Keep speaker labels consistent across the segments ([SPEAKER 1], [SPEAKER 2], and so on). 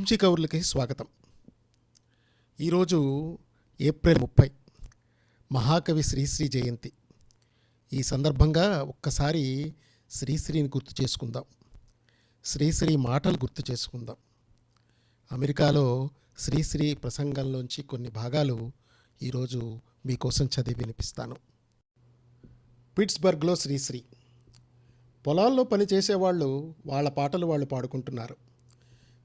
[SPEAKER 1] కుంచి కౌర్లకి స్వాగతం. ఈరోజు ఏప్రిల్ ముప్పై మహాకవి శ్రీశ్రీ జయంతి. ఈ సందర్భంగా ఒక్కసారి శ్రీశ్రీని గుర్తు చేసుకుందాం. శ్రీశ్రీ మాటలు గుర్తు చేసుకుందాం. అమెరికాలో శ్రీశ్రీ ప్రసంగంలోంచి కొన్ని భాగాలు ఈరోజు మీకోసం చదివి వినిపిస్తాను. పిట్స్బర్గ్లో శ్రీశ్రీ పొలాల్లో పనిచేసేవాళ్ళు వాళ్ళ పాటలు వాళ్ళు పాడుకుంటున్నారు.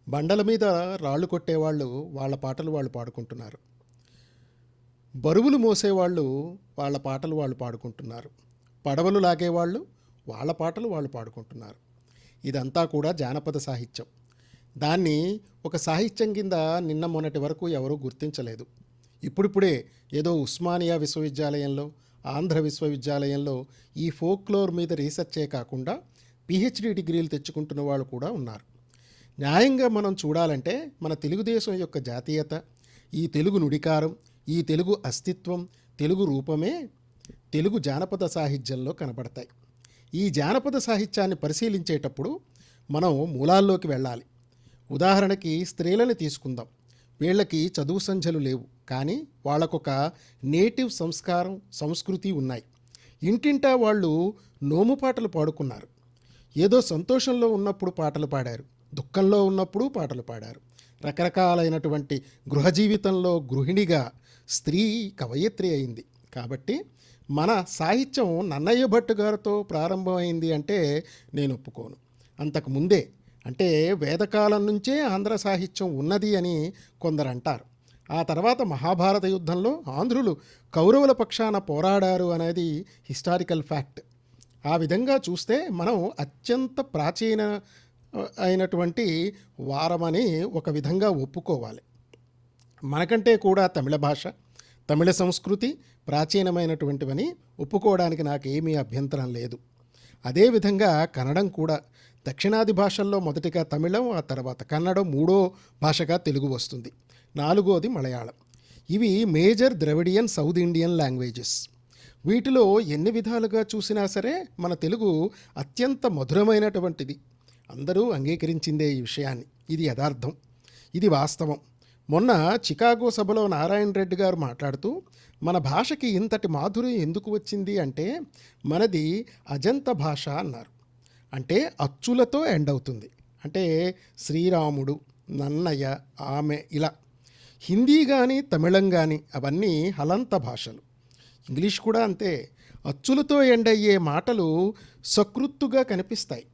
[SPEAKER 1] బండల మీద రాళ్ళు కొట్టేవాళ్ళు వాళ్ళ పాటలు వాళ్ళు పాడుకుంటున్నారు. బరువులు మోసేవాళ్ళు వాళ్ళ పాటలు వాళ్ళు పాడుకుంటున్నారు. పడవలు లాగేవాళ్ళు వాళ్ళ పాటలు వాళ్ళు పాడుకుంటున్నారు. ఇదంతా కూడా జానపద సాహిత్యం. దాన్ని ఒక సాహిత్యం కింద నిన్న మొన్నటి వరకు ఎవరూ గుర్తించలేదు. ఇప్పుడిప్పుడే ఏదో ఉస్మానియా విశ్వవిద్యాలయంలో ఆంధ్ర విశ్వవిద్యాలయంలో ఈ ఫోక్లోర్ మీద రీసెర్చే కాకుండా పిహెచ్డి డిగ్రీలు తెచ్చుకుంటున్న వాళ్ళు కూడా ఉన్నారు. న్యాయంగా మనం చూడాలంటే మన తెలుగుదేశం యొక్క జాతీయత ఈ తెలుగు నుడికారం ఈ తెలుగు అస్తిత్వం తెలుగు రూపమే తెలుగు జానపద సాహిత్యంలో కనబడతాయి. ఈ జానపద సాహిత్యాన్ని పరిశీలించేటప్పుడు మనం మూలాల్లోకి వెళ్ళాలి. ఉదాహరణకి స్త్రీలని తీసుకుందాం. వీళ్ళకి చదువు సంధ్యలు లేవు. కానీ వాళ్ళకొక నేటివ్ సంస్కారం సంస్కృతి ఉన్నాయి. ఇంటింటా వాళ్ళు నోము పాటలు పాడుకున్నారు. ఏదో సంతోషంలో ఉన్నప్పుడు పాటలు పాడారు. దుఃఖంలో ఉన్నప్పుడు పాటలు పాడారు. రకరకాలైనటువంటి గృహ జీవితంలో గృహిణిగా స్త్రీ కవయిత్రి అయింది. కాబట్టి మన సాహిత్యం నన్నయ్య భట్ గారితో ప్రారంభమైంది అంటే నేను ఒప్పుకోను. అంతకు ముందే అంటే వేదకాలం నుంచే ఆంధ్ర సాహిత్యం ఉన్నది అని కొందరు అంటారు ఆ తర్వాత మహాభారత యుద్ధంలో ఆంధ్రులు కౌరవుల పక్షాన పోరాడారు అనేది హిస్టారికల్ ఫ్యాక్ట్. ఆ విధంగా చూస్తే మనం అత్యంత ప్రాచీన అయినటువంటి వారమని ఒక విధంగా ఒప్పుకోవాలి. మనకంటే కూడా తమిళ భాష తమిళ సంస్కృతి ప్రాచీనమైనటువంటివని ఒప్పుకోవడానికి నాకు ఏమీ అభ్యంతరం లేదు. అదేవిధంగా కన్నడం కూడా దక్షిణాది భాషల్లో మొదటిగా తమిళం ఆ తర్వాత కన్నడం మూడో భాషగా తెలుగు వస్తుంది. నాలుగోది మలయాళం. ఇవి major Dravidian south Indian languages. వీటిలో ఎన్ని విధాలుగా చూసినా సరే మన తెలుగు అత్యంత మధురమైనటువంటిది. అందరూ అంగీకరించిందే ఈ విషయాన్ని. ఇది యథార్థం. ఇది వాస్తవం. మొన్న చికాగో సభలో నారాయణ రెడ్డి గారు మాట్లాడుతూ మన భాషకి ఇంతటి మాధుర్యం ఎందుకు వచ్చింది అంటే మనది అజంత భాష అన్నారు. అంటే అచ్చులతో ఎండ్ అవుతుంది. అంటే శ్రీరాముడు నన్నయ్య ఆమె ఇలా. హిందీ కానీ తమిళం కానీ అవన్నీ హలంత భాషలు. ఇంగ్లీష్ కూడా అంతే. అచ్చులతో ఎండ్ అయ్యే మాటలు సకృత్తుగా కనిపిస్తాయి.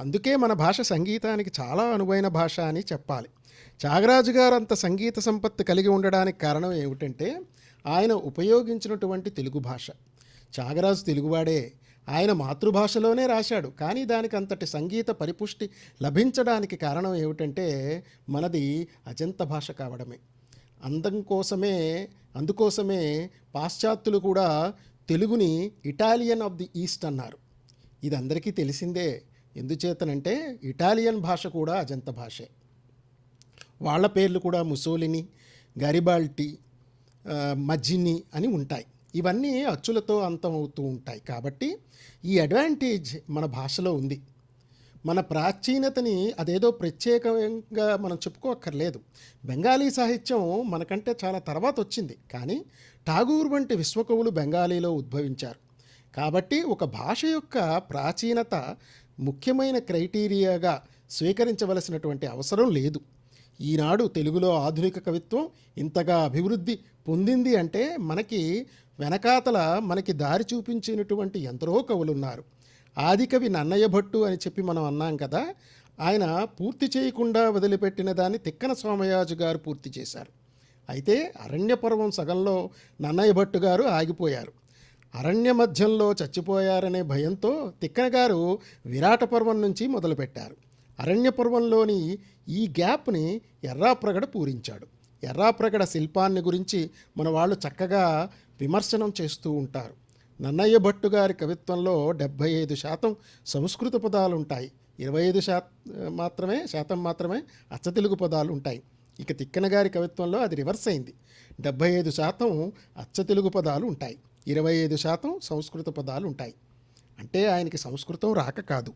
[SPEAKER 1] అందుకే మన భాష సంగీతానికి చాలా అనువైన భాష అని చెప్పాలి. త్యాగరాజు గారు అంత సంగీత సంపత్తి కలిగి ఉండడానికి కారణం ఏమిటంటే ఆయన ఉపయోగించినటువంటి తెలుగు భాష. త్యాగరాజు తెలుగువాడే. ఆయన మాతృభాషలోనే రాశాడు. కానీ దానికి అంతటి సంగీత పరిపుష్టి లభించడానికి కారణం ఏమిటంటే మనది అజంత భాష కావడమే. అందం కోసమే అందుకోసమే పాశ్చాత్యులు కూడా తెలుగుని ఇటాలియన్ ఆఫ్ ది ఈస్ట్ అన్నారు. ఇది అందరికీ తెలిసిందే. ఎందుచేతనంటే ఇటాలియన్ భాష కూడా అజంత భాషే. వాళ్ళ పేర్లు కూడా ముసోలిని గరిబాల్టీ మజ్జిని అని ఉంటాయి. ఇవన్నీ అచ్చులతో అంతం అవుతూ ఉంటాయి. కాబట్టి ఈ అడ్వాంటేజ్ మన భాషలో ఉంది. మన ప్రాచీనతని అదేదో ప్రత్యేకంగా మనం చెప్పుకోక్కర్లేదు. బెంగాలీ సాహిత్యం మనకంటే చాలా తర్వాత వచ్చింది కానీ ఠాగూర్ వంటి విశ్వకవులు బెంగాలీలో ఉద్భవించారు. కాబట్టి ఒక భాష యొక్క ప్రాచీనత ముఖ్యమైన క్రైటీరియాగా స్వీకరించవలసినటువంటి అవసరం లేదు. ఈనాడు తెలుగులో ఆధునిక కవిత్వం ఇంతగా అభివృద్ధి పొందింది అంటే మనకి వెనకాతల మనకి దారి చూపించినటువంటి ఎందరో కవులున్నారు. ఆదికవి నన్నయ్య భట్టు అని చెప్పి మనం అన్నాం కదా ఆయన పూర్తి చేయకుండా వదిలిపెట్టిన దాన్ని తిక్కన సోమయాజు గారు పూర్తి చేశారు. అయితే అరణ్యపర్వం సగంలో నన్నయ్య భట్టు గారు ఆగిపోయారు. అరణ్య మధ్యంలో చచ్చిపోయారనే భయంతో తిక్కన గారు విరాట పర్వం నుంచి మొదలుపెట్టారు. అరణ్య పర్వంలోని ఈ గ్యాప్ని ఎర్రాప్రగడ పూరించాడు. ఎర్రాప్రగడ శిల్పాన్ని గురించి మన వాళ్ళు చక్కగా విమర్శనం చేస్తూ ఉంటారు. నన్నయ్య భట్టు గారి కవిత్వంలో డెబ్భై ఐదు శాతం సంస్కృత పదాలు ఉంటాయి ఇరవై ఐదు శాతం మాత్రమే శాతం మాత్రమే అచ్చతెలుగు పదాలు ఉంటాయి ఇక తిక్కన గారి కవిత్వంలో అది రివర్స్ అయింది. డెబ్భై ఐదు శాతం అచ్చతెలుగు పదాలు ఉంటాయి ఇరవై ఐదు శాతం సంస్కృత పదాలు ఉంటాయి. అంటే ఆయనకి సంస్కృతం రాక కాదు.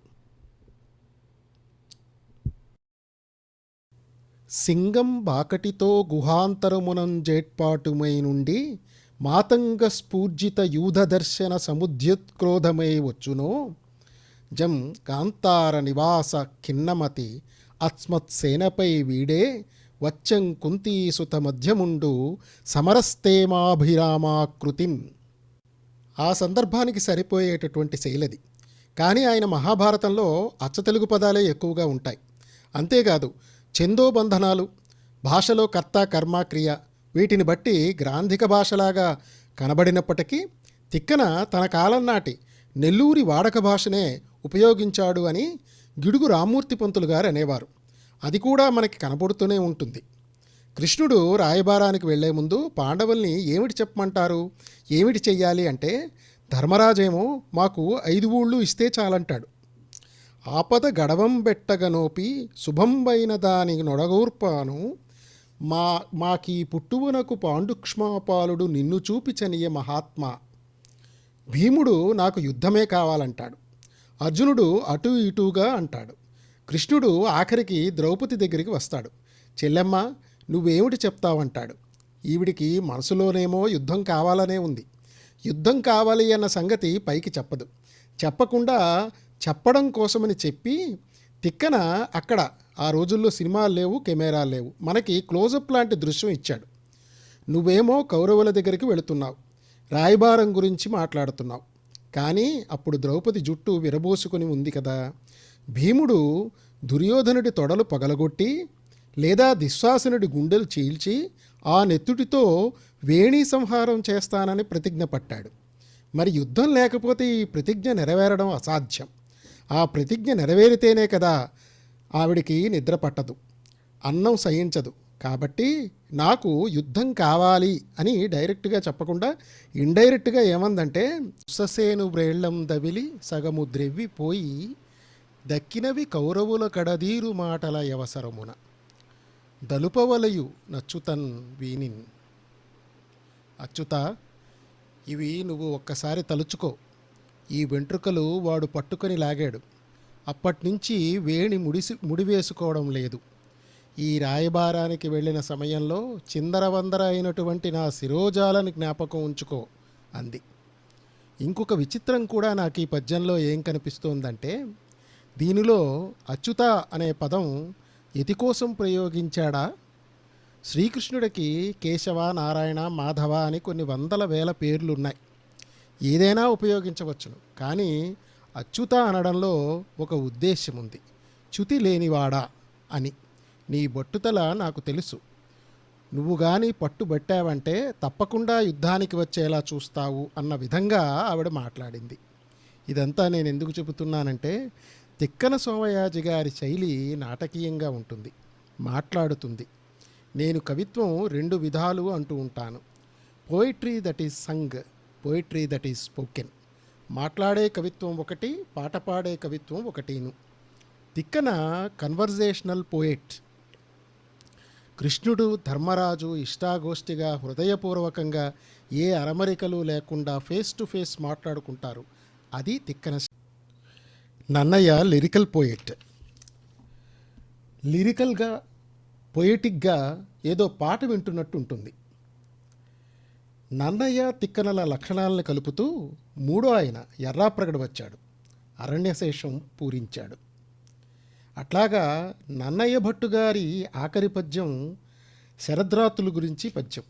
[SPEAKER 1] సింగం బాకటితో గుహాంతరమునం జేట్పాటుమై నుండి మాతంగ స్ఫూర్జిత యూధ దర్శన సముద్యుత్క్రోధమై వచ్చునో. జం కాంతార నివాస ఖిన్నమతి అస్మత్సేనపై వీడే వచ్చం కుంతీసుత మధ్యముండు సమరస్తేమాభిరామాకృతిం ఆ సందర్భానికి సరిపోయేటటువంటి శైలది. కానీ ఆయన మహాభారతంలో అచ్చతెలుగు పదాలే ఎక్కువగా ఉంటాయి. అంతేకాదు ఛందోబంధనాలు భాషలో కర్త కర్మ క్రియ వీటిని బట్టి గ్రాంధిక భాషలాగా కనబడినప్పటికీ తిక్కన తన కాలం నాటి నెల్లూరి వాడక భాషనే ఉపయోగించాడు అని గిడుగు రామ్మూర్తి పంతులు గారు అనేవారు. అది కూడా మనకి కనబడుతూనే ఉంటుంది. కృష్ణుడు రాయబారానికి వెళ్ళే ముందు పాండవుల్ని ఏమిటి చెప్పమంటారు? ఏమిటి చెయ్యాలి అంటే ధర్మరాజేమో మాకు ఐదు ఊళ్ళు ఇస్తే చాలంటాడు. ఆపద గడవం బెట్టగనోపి శుభంబైన దాని నొడగూర్పాను మా మాకీ పుట్టువునకు పాండుక్ష్మాపాలుడు నిన్ను చూపిచనియ మహాత్మా. భీముడు నాకు యుద్ధమే కావాలంటాడు. అర్జునుడు అటు ఇటుగా అంటాడు. కృష్ణుడు ఆఖరికి ద్రౌపది దగ్గరికి వస్తాడు. చెల్లెమ్మ నువ్వేమిటి చెప్తావంటాడు. ఈవిడికి మనసులోనేమో యుద్ధం కావాలనే ఉంది. యుద్ధం కావాలి అన్న సంగతి పైకి చెప్పదు. చెప్పకుండా చెప్పడం కోసమని చెప్పి తిక్కన అక్కడ ఆ రోజుల్లో సినిమాలు లేవు కెమెరాలు లేవు. మనకి క్లోజప్ లాంటి దృశ్యం ఇచ్చాడు. నువ్వేమో కౌరవుల దగ్గరికి వెళుతున్నావు. రాయబారం గురించి మాట్లాడుతున్నావు. కానీ అప్పుడు ద్రౌపది జుట్టు విరబోసుకుని ఉంది కదా. భీముడు దుర్యోధనుడి తొడలు పగలగొట్టి లేదా దిశ్వాసనుడి గుండెలు చీల్చి ఆ నెత్తుటితో వేణి సంహారం చేస్తానని ప్రతిజ్ఞ పట్టాడు. మరి యుద్ధం లేకపోతే ఈ ప్రతిజ్ఞ నెరవేరడం అసాధ్యం. ఆ ప్రతిజ్ఞ నెరవేరితేనే కదా ఆవిడికి నిద్ర పట్టదు. అన్నం సహించదు. కాబట్టి నాకు యుద్ధం కావాలి అని డైరెక్ట్గా చెప్పకుండా ఇండైరెక్ట్గా ఏమందంటే సుససేను వ్రేళ్ళం దవిలి సగము ద్రెవ్వి పోయి దక్కినవి కౌరవుల కడదీరు మాటల యవసరమున. దలుపవలయు నచ్చుతన్ వీనిన్. అచ్యుత ఇవి నువ్వు ఒక్కసారి తలుచుకో. ఈ వెంట్రుకలు వాడు పట్టుకొని లాగాడు. అప్పట్నుంచి వేణి ముడిసి ముడివేసుకోవడం లేదు. ఈ రాయబారానికి వెళ్ళిన సమయంలో చిందరవందర అయినటువంటి నా శిరోజాలని జ్ఞాపకం ఉంచుకో అంది. ఇంకొక విచిత్రం కూడా నాకు ఈ పద్యంలో ఏం కనిపిస్తోందంటే దీనిలో అచ్యుత అనే పదం ఎతి కోసం ప్రయోగించాడా? శ్రీకృష్ణుడికి కేశవ నారాయణ మాధవ అని కొన్ని వందల వేల పేర్లు ఉన్నాయి ఏదైనా ఉపయోగించవచ్చును. కానీ అచ్యుత అనడంలో ఒక ఉద్దేశ్యం ఉంది చ్యుతి లేనివాడా అని. నీ బొట్టుతల నాకు తెలుసు. నువ్వు కానీ పట్టుబట్టావంటే తప్పకుండా యుద్ధానికి వచ్చేలా చూస్తావు అన్న విధంగా ఆవిడ మాట్లాడింది. ఇదంతా నేను ఎందుకు చెబుతున్నానంటే తిక్కన సోమయాజి గారి శైలి నాటకీయంగా ఉంటుంది మాట్లాడుతుంది. నేను కవిత్వం రెండు విధాలు అంటూ ఉంటాను. Poetry that is sung poetry that is spoken మాట్లాడే కవిత్వం ఒకటి పాట పాడే కవిత్వం ఒకటిను. తిక్కన కన్వర్జేషనల్ పోయెట్ కృష్ణుడు ధర్మరాజు ఇష్టాగోష్ఠిగా హృదయపూర్వకంగా ఏ అరమరికలు లేకుండా ఫేస్ టు ఫేస్ మాట్లాడుకుంటారు. అది తిక్కన నన్నయ్య లిరికల్ పోయిట్ లిరికల్గా పొయటిక్గా ఏదో పాట వింటున్నట్టు ఉంటుంది. నన్నయ్య తిక్కనల లక్షణాలను కలుపుతూ మూడో ఆయన ఎర్రాప్రగడ వచ్చాడు. అరణ్యశేషం పూరించాడు. అట్లాగా నన్నయ్య భట్టు గారి ఆఖరి పద్యం శరద్రాతుల గురించి పద్యం.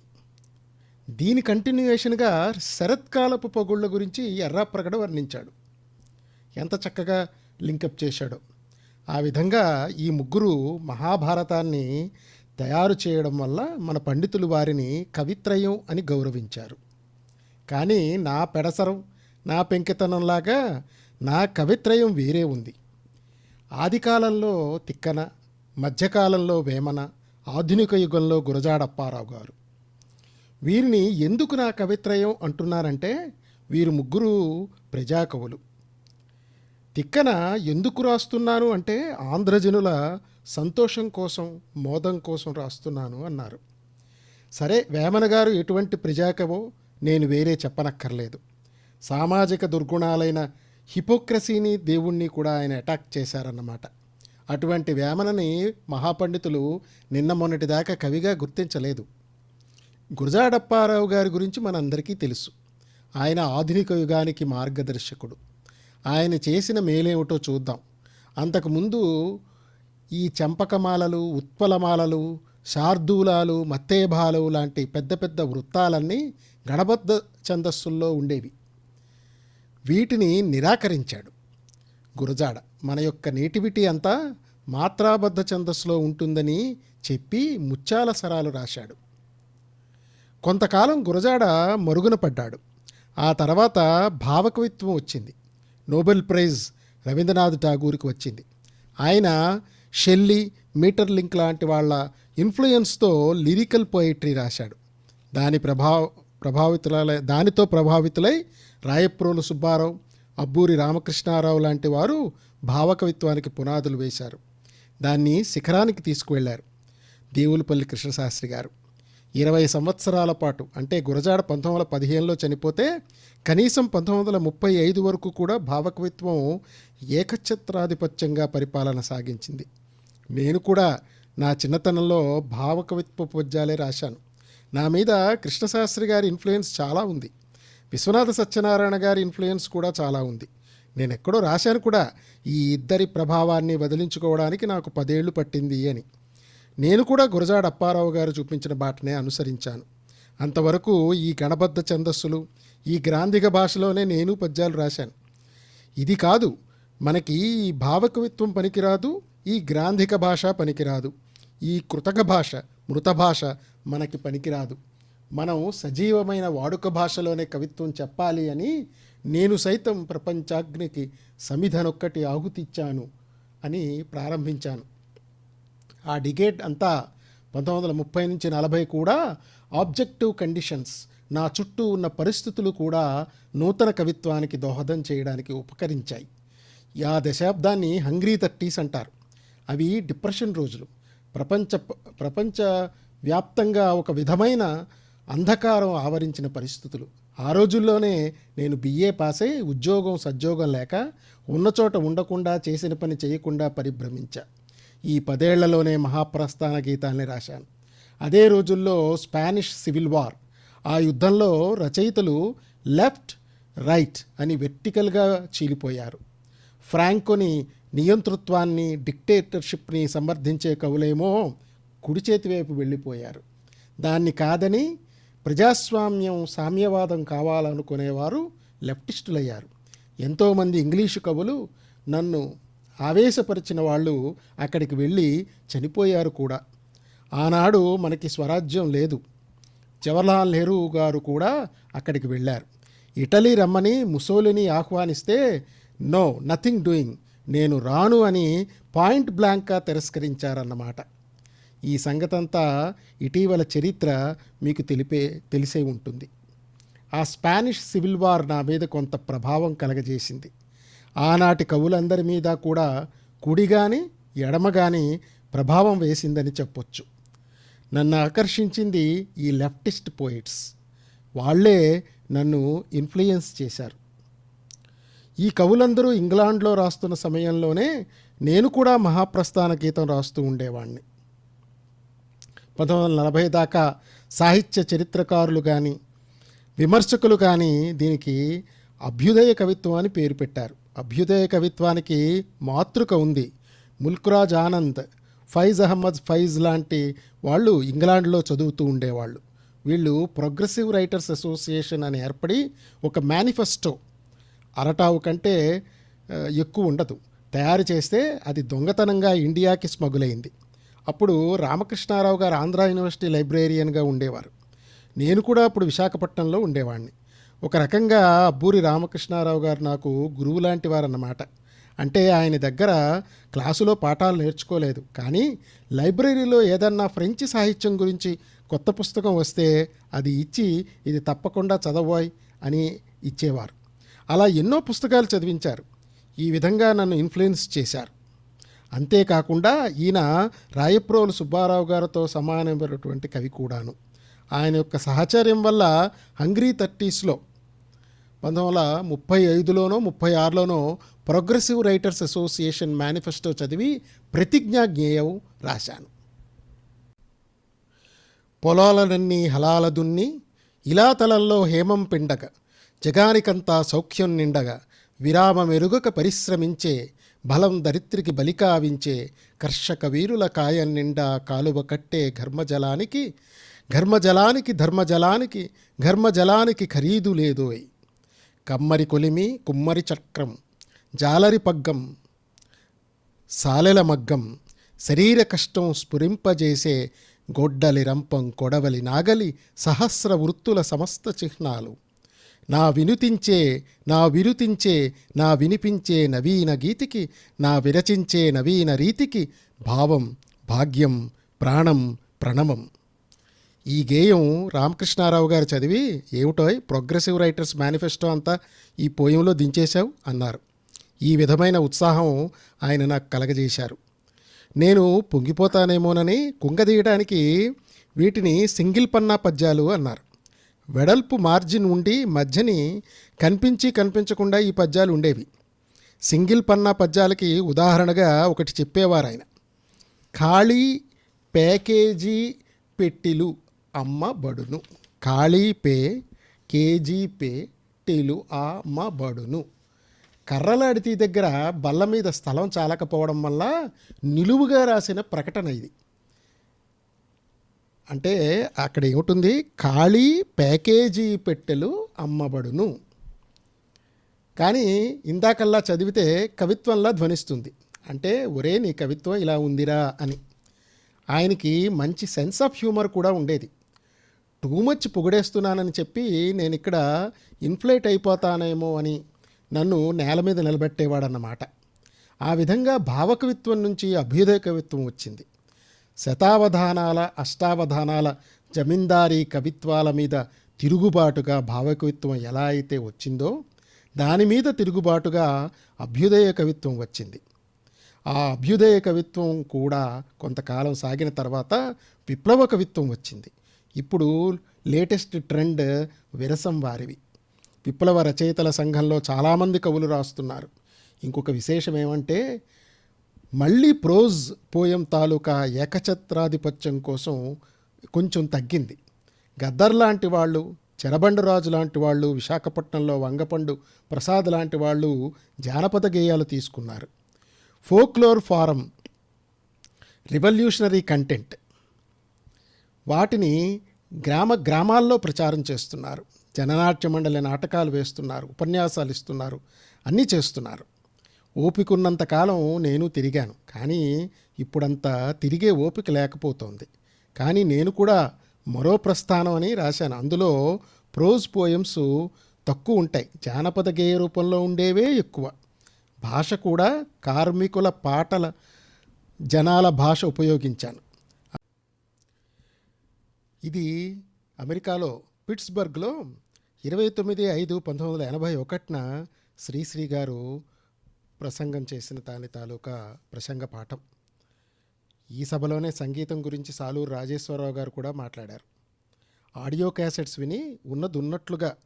[SPEAKER 1] దీని కంటిన్యూయేషన్గా శరత్కాలపు పొగుళ్ళ గురించి ఎర్రాప్రగడ వర్ణించాడు. ఎంత చక్కగా లింకప్ చేశాడో. ఆ విధంగా ఈ ముగ్గురు మహాభారతాన్ని తయారు చేయడం వల్ల మన పండితులు వారిని కవిత్రయం అని గౌరవించారు. కానీ నా పెడసరం నా పెంకితనంలాగా నా కవిత్రయం వేరే ఉంది. ఆదికాలంలో తిక్కన మధ్యకాలంలో వేమన ఆధునిక యుగంలో గురజాడప్పారావు గారు. వీరిని ఎందుకు నా కవిత్రయం అంటున్నారంటే వీరు ముగ్గురు ప్రజాకవులు. తిక్కన ఎందుకు రాస్తున్నాను అంటే ఆంధ్రజనుల సంతోషం కోసం మోదం కోసం రాస్తున్నాను అన్నారు. సరే వేమన గారు ఎటువంటి ప్రజాకవో నేను వేరే చెప్పనక్కర్లేదు. సామాజిక దుర్గుణాలైన హిపోక్రసీని దేవుణ్ణి కూడా ఆయన అటాక్ చేశారన్నమాట. అటువంటి వేమనని మహాపండితులు నిన్న మొన్నటిదాకా కవిగా గుర్తించలేదు. గురజాడప్పారావు గారి గురించి మనందరికీ తెలుసు. ఆయన ఆధునిక యుగానికి మార్గదర్శకుడు. ఆయన చేసిన మేలేమిటో చూద్దాం. అంతకుముందు ఈ చంపకమాలలు ఉత్పలమాలలు శార్దూలాలు మత్తేభాలు లాంటి పెద్ద పెద్ద వృత్తాలన్నీ గణబద్ధ ఛందస్సుల్లో ఉండేవి. వీటిని నిరాకరించాడు. గురజాడ మన యొక్క నేటివిటీ అంతా మాత్రాబద్ధ ఛందస్సులో ఉంటుందని చెప్పి ముత్యాల సరాలు రాశాడు. కొంతకాలం గురజాడ మరుగున పడ్డాడు. ఆ తర్వాత భావకవిత్వం వచ్చింది. నోబెల్ ప్రైజ్ రవీంద్రనాథ్ ఠాగూర్కి వచ్చింది. ఆయన షెల్లీ మీటర్ లింక్ లాంటి వాళ్ళ ఇన్ఫ్లుయెన్స్తో లిరికల్ పోయిట్రీ రాశాడు. దాని ప్రభావ ప్రభావితులై దానితో ప్రభావితులై రాయప్రోలు సుబ్బారావు అబ్బూరి రామకృష్ణారావు లాంటి వారు భావకవిత్వానికి పునాదులు వేశారు. దాన్ని శిఖరానికి తీసుకువెళ్ళారు. దేవులపల్లి కృష్ణశాస్త్రి గారు. ఇరవై సంవత్సరాల పాటు అంటే గురజాడ పంతొమ్మిది వందల పదిహేనులో చనిపోతే కనీసం పంతొమ్మిది వందల ముప్పై ఐదు వరకు కూడా భావకవిత్వం ఏకఛత్రాధిపత్యంగా పరిపాలన సాగించింది. నేను కూడా నా చిన్నతనంలో భావకవిత్వ పద్యాలే రాశాను. నా మీద కృష్ణశాస్త్రి గారి ఇన్ఫ్లుయెన్స్ చాలా ఉంది. విశ్వనాథ సత్యనారాయణ గారి ఇన్ఫ్లుయెన్స్ కూడా చాలా ఉంది. నేను ఎక్కడో రాశాను కూడా ఈ ఇద్దరి ప్రభావాన్ని వదిలించుకోవడానికి నాకు పదేళ్ళు పట్టింది అని. నేను కూడా గురజాడ అప్పారావు గారు చూపించిన బాటనే అనుసరించాను. అంతవరకు ఈ గణబద్ధ ఛందస్సులు ఈ గ్రాంధిక భాషలోనే నేను పద్యాలు రాశాను. ఇది కాదు మనకి ఈ భావకవిత్వం పనికిరాదు ఈ గ్రాంధిక భాష పనికిరాదు. ఈ కృతక భాష మృత భాష మనకి పనికిరాదు. మనం సజీవమైన వాడుక భాషలోనే కవిత్వం చెప్పాలి అని నేను సైతం ప్రపంచాగ్నికి సమిధనొక్కటి ఆహుతిచ్చాను అని ప్రారంభించాను. ఆ డిగేట్ అంతా పంతొమ్మిది వందల ముప్పై నుంచి నలభై కూడా ఆబ్జెక్టివ్ కండిషన్స్ నా చుట్టూ ఉన్న పరిస్థితులు కూడా నూతన కవిత్వానికి దోహదం చేయడానికి ఉపకరించాయి. ఆ దశాబ్దాన్ని హంగ్రీ థర్టీస్ అంటారు. అవి డిప్రెషన్ రోజులు. ప్రపంచ ప్రపంచ వ్యాప్తంగా ఒక విధమైన అంధకారం ఆవరించిన పరిస్థితులు. ఆ రోజుల్లోనే నేను బిఏ పాస్ అయి ఉద్యోగం సద్యోగం లేక ఉన్న చోట ఉండకుండా చేసిన పని చేయకుండా పరిభ్రమించా. ఈ పదేళ్ళలోనే మహాప్రస్థాన గీతాల్ని రాశాను. అదే రోజుల్లో స్పానిష్ సివిల్ వార్. ఆ యుద్ధంలో రచయితలు లెఫ్ట్ రైట్ అని వెర్టికల్గా చీలిపోయారు. ఫ్రాంకోని నియంతృత్వాన్ని డిక్టేటర్షిప్ని సమర్థించే కవులేమో కుడి చేతి వైపు వెళ్ళిపోయారు. దాన్ని కాదని ప్రజాస్వామ్యం సామ్యవాదం కావాలనుకునేవారు లెఫ్టిస్టులయ్యారు. ఎంతోమంది ఇంగ్లీషు కవులు నన్ను ఆవేశపరిచిన వాళ్ళు అక్కడికి వెళ్ళి చనిపోయారు కూడా. ఆనాడు మనకి స్వరాజ్యం లేదు. జవహర్లాల్ నెహ్రూ గారు కూడా అక్కడికి వెళ్ళారు. ఇటలీ రమ్మని ముసోలిని ఆహ్వానిస్తే నో నథింగ్ డూయింగ్. నేను రాను అని పాయింట్ బ్లాంక్గా తిరస్కరించారన్నమాట. ఈ సంగతంతా ఇటీవల చరిత్ర మీకు తెలిపే తెలిసే ఉంటుంది. ఆ స్పానిష్ సివిల్ వార్ నా మీద కొంత ప్రభావం కలగజేసింది. ఆనాటి కవులందరి మీద కూడా కుడి కానీ ఎడమ కానీ ప్రభావం వేసిందని చెప్పొచ్చు. నన్ను ఆకర్షించింది ఈ లెఫ్టిస్ట్ పోయిట్స్. వాళ్ళే నన్ను ఇన్ఫ్లుయెన్స్ చేశారు. ఈ కవులందరూ ఇంగ్లాండ్లో రాస్తున్న సమయంలోనే నేను కూడా మహాప్రస్థాన గీతం రాస్తూ ఉండేవాణ్ణి. పంతొమ్మిది వందల నలభై దాకా సాహిత్య చరిత్రకారులు కానీ విమర్శకులు కానీ దీనికి అభ్యుదయ కవిత్వం అని పేరు పెట్టారు. అభ్యుదయ కవిత్వానికి మాతృక ఉంది. ముల్క్రాజ్ ఆనంద్ ఫైజ్ అహ్మద్ ఫైజ్ లాంటి వాళ్ళు ఇంగ్లాండ్లో చదువుతూ ఉండేవాళ్ళు. వీళ్ళు ప్రోగ్రెసివ్ రైటర్స్ అసోసియేషన్ అని ఏర్పడి ఒక మేనిఫెస్టో అరటావు కంటే ఎక్కువ ఉండదు. తయారు చేస్తే అది దొంగతనంగా ఇండియాకి స్మగుల్ అయింది అప్పుడు రామకృష్ణారావు గారు ఆంధ్ర యూనివర్సిటీ లైబ్రేరియన్గా ఉండేవారు. నేను కూడా అప్పుడు విశాఖపట్నంలో ఉండేవాడిని ఒక రకంగా అబ్బూరి రామకృష్ణారావు గారు నాకు గురువు లాంటి వారన్నమాట. అంటే ఆయన దగ్గర క్లాసులో పాఠాలు నేర్చుకోలేదు. కానీ లైబ్రరీలో ఏదన్నా ఫ్రెంచి సాహిత్యం గురించి కొత్త పుస్తకం వస్తే అది ఇచ్చి ఇది తప్పకుండా చదవాయి అని ఇచ్చేవారు. అలా ఎన్నో పుస్తకాలు చదివించారు. ఈ విధంగా నన్ను ఇన్ఫ్లుయెన్స్ చేశారు. అంతేకాకుండా ఈయన రాయప్రోలు సుబ్బారావు గారితో సమానమైనటువంటి కవి కూడాను. ఆయన యొక్క సహచర్యం వల్ల హంగ్రీ థర్టీస్లో పంతొమ్మిది వందల ముప్పై ఐదులోనో ముప్పై ఆరులోనో ప్రోగ్రెసివ్ రైటర్స్ అసోసియేషన్ మేనిఫెస్టో చదివి ప్రతిజ్ఞా జ్ఞేయం రాశాను. పొలాలనన్నీ హలాల దున్ని ఇలా తలల్లో హేమం పిండగ జగానికంతా సౌఖ్యం నిండగా విరామమెరుగక పరిశ్రమించే బలం దరిత్రికి బలికావించే కర్షక వీరుల కాయం నిండా కాలువ కట్టే ఘర్మజలానికి ఘర్మజలానికి ధర్మజలానికి ఘర్మజలానికి ఖరీదు లేదోయ్. కమ్మరి కొలిమి కుమ్మరి చక్రం జాలరి పగ్గం సాలెల మగ్గం శరీర కష్టం స్ఫురింపజేసే గొడ్డలి రంపం కొడవలి నాగలి సహస్ర వృత్తుల సమస్త చిహ్నాలు. నా వినుతించే నా విరుతించే నా వినిపించే నవీన గీతికి నా విరచించే నవీన రీతికి భావం భాగ్యం ప్రాణం ప్రణమం. ఈ గేయం రామకృష్ణారావు గారు చదివి ఏమిటో ప్రోగ్రెసివ్ రైటర్స్ మేనిఫెస్టో అంతా ఈ పోయంలో దించేశావు అన్నారు. ఈ విధమైన ఉత్సాహం ఆయన నాకు కలగజేశారు. నేను పొంగిపోతానేమోనని కుంగదీయడానికి వీటిని సింగిల్ పన్నా పద్యాలు అన్నారు. వెడల్పు మార్జిన్ ఉండి మధ్యని కనిపించి కనిపించకుండా ఈ పద్యాలు ఉండేవి. సింగిల్ పన్నా పద్యాలకి ఉదాహరణగా ఒకటి చెప్పేవారు ఆయన ఖాళీ ప్యాకేజీ పెట్టిలు అమ్మబడును. కాళీపే పే కేజీ పే టీలు అమ్మబడును. కర్రలాడితి దగ్గర బల్ల మీద స్థలం చాలకపోవడం వల్ల నిలువుగా రాసిన ప్రకటన ఇది. అంటే అక్కడ ఏముంటుంది? ఖాళీ ప్యాకేజీ పెట్టెలు అమ్మబడును. కానీ ఇందాకల్లా చదివితే కవిత్వంలా ధ్వనిస్తుంది. అంటే ఒరే నీ కవిత్వం ఇలా ఉందిరా అని. ఆయనకి మంచి సెన్స్ ఆఫ్ హ్యూమర్ కూడా ఉండేది. టూ మచ్ పొగిడేస్తున్నానని చెప్పి నేను ఇక్కడ ఇన్ఫ్లేట్ అయిపోతానేమో అని నన్ను నేల మీద నిలబెట్టేవాడన్నమాట. ఆ విధంగా భావకవిత్వం నుంచి అభ్యుదయ కవిత్వం వచ్చింది. శతావధానాల అష్టావధానాల జమీందారీ కవిత్వాల మీద తిరుగుబాటుగా భావకవిత్వం ఎలా అయితే వచ్చిందో దాని మీద తిరుగుబాటుగా అభ్యుదయ కవిత్వం వచ్చింది. ఆ అభ్యుదయ కవిత్వం కూడా కొంతకాలం సాగిన తర్వాత విప్లవ కవిత్వం వచ్చింది. ఇప్పుడు లేటెస్ట్ ట్రెండ్ విరసం వారివి. విప్లవ రచయితల సంఘంలో చాలామంది కవులు రాస్తున్నారు. ఇంకొక విశేషం ఏమంటే మళ్ళీ ప్రోజ్ పోయం తాలూకా ఏకఛత్రాధిపత్యం కోసం కొంచెం తగ్గింది. గద్దర్ లాంటి వాళ్ళు చెరబండరాజు లాంటి వాళ్ళు విశాఖపట్నంలో వంగపండు ప్రసాద్ లాంటి వాళ్ళు జానపద గేయాలు తీసుకున్నారు. ఫోక్లోర్ ఫారం రివల్యూషనరీ కంటెంట్ వాటిని గ్రామ గ్రామాల్లో ప్రచారం చేస్తున్నారు. జననాట్య మండలి నాటకాలు వేస్తున్నారు ఉపన్యాసాలు ఇస్తున్నారు అన్నీ చేస్తున్నారు. ఓపిక కాలం నేను తిరిగాను. కానీ ఇప్పుడంతా తిరిగే ఓపిక లేకపోతోంది. కానీ నేను కూడా మరో ప్రస్థానం అని రాశాను. అందులో ప్రోజ్ పోయమ్స్ తక్కువ ఉంటాయి. జానపద గేయ రూపంలో ఉండేవే ఎక్కువ. భాష కూడా కార్మికుల పాటల జనాల భాష ఉపయోగించాను. ఇది అమెరికాలో పిట్స్బర్గ్లో ఇరవై తొమ్మిది ఐదు పంతొమ్మిది వందల ఎనభై ఒకటిన శ్రీశ్రీ గారు ప్రసంగం చేసిన దాని తాలూకా ప్రసంగ పాఠం. ఈ సభలోనే సంగీతం గురించి సాలూరు రాజేశ్వరరావు గారు కూడా మాట్లాడారు. ఆడియో క్యాసెట్స్ విని ఉన్నది ఉన్నట్లుగా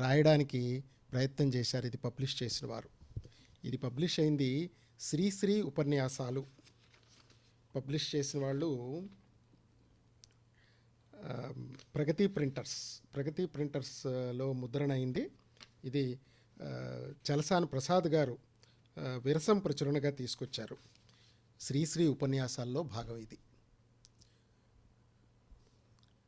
[SPEAKER 1] రాయడానికి ప్రయత్నం చేశారు. ఇది పబ్లిష్ చేసిన వారు. ఇది పబ్లిష్ అయింది శ్రీశ్రీ ఉపన్యాసాలు. పబ్లిష్ చేసిన వాళ్ళు ప్రగతి ప్రింటర్స్ ప్రగతి ప్రింటర్స్లో ముద్రణ అయింది. ఇది ఆ, చలసాని ప్రసాద్ గారు విరసం ప్రచురణగా తీసుకొచ్చారు. శ్రీశ్రీ ఉపన్యాసాల్లో భాగం ఇది.